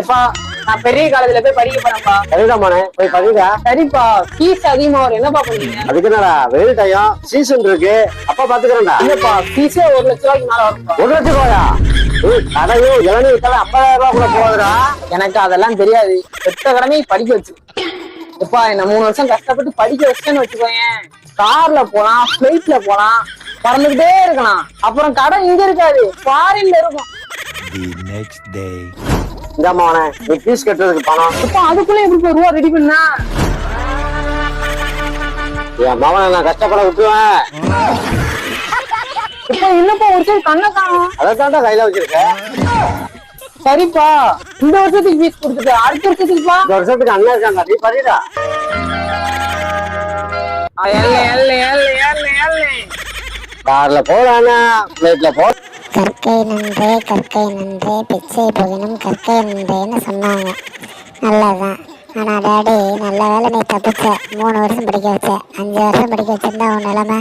எப்பா நான் பெரிய காலேஜ்ல போய் படிக்க போறேன்ப்பா. சரிடா மோனே போய் படிடா சரிப்பா ஃபீஸ் அதிகமா வரும். என்னப்பா பண்ணுவீங்க? அதுக்கு என்னடா வெயில் டைம் சீசன் இருக்கு. அப்பா பாத்துக்கிறேன்டா. இல்லப்பா ஃபீஸே ஒரு லட்ச ரூபாய்க்கு மேல ஒரு லட்சம் ரூபாயா? ஏய், கடையும் இளநீ வித்தாலும் ஐம்பதாயிரம் ரூபாய் கூட போகுதுடா. எனக்கு அதெல்லாம் தெரியாது. பெத்த கடமை படிக்க வச்சு. எப்பா என்ன மூணு வருஷம் கஷ்டப்பட்டு படிக்க வச்சேன்னு வச்சுக்கோயேன். கார்ல போலாம் பிளைட்ல போலாம் பறந்துகிட்டே இருக்கலாம். அப்புறம் கடை இங்க இருக்காது ஃபாரின்ல இருக்கும். The next day. இந்த மோனே நீ ஃபீஸ் கட்டுறதுக்கு பணம். இப்ப அதுக்குள்ள எப்படி ரூபா ரெடி பண்ணா? என் மகனை நான் கஷ்டப்பட விட்டுருவேன். இப்ப என்னப்பா ஒரு சைடு கண்ணை காணும்? அதை தாண்டா கையில வச்சிருக்கேன் சரிப்பா. இந்த வருஷத்துக்கு ஃபீஸ் கொடுத்துட்டு அடுத்த வருஷத்துக்குப்பா? இந்த வருஷத்துக்கு அண்ணன் இருக்காங்க நீ ஏழு ஏழு ஏழு கார்ல போடானா பிளேட்ல போ. கற்கை நன்றே கற்கை நன்றே பிச்சை போகினும் கற்கை நன்றேன்னு சொன்னாங்க. நல்லதான் ஆனால் டேடி நல்ல வேலை நீ தப்பிச்ச. மூணு வருஷம் படிக்க வச்ச. அஞ்சு வருஷம் படிக்க வச்சிருந்தா உன் நிலைமை?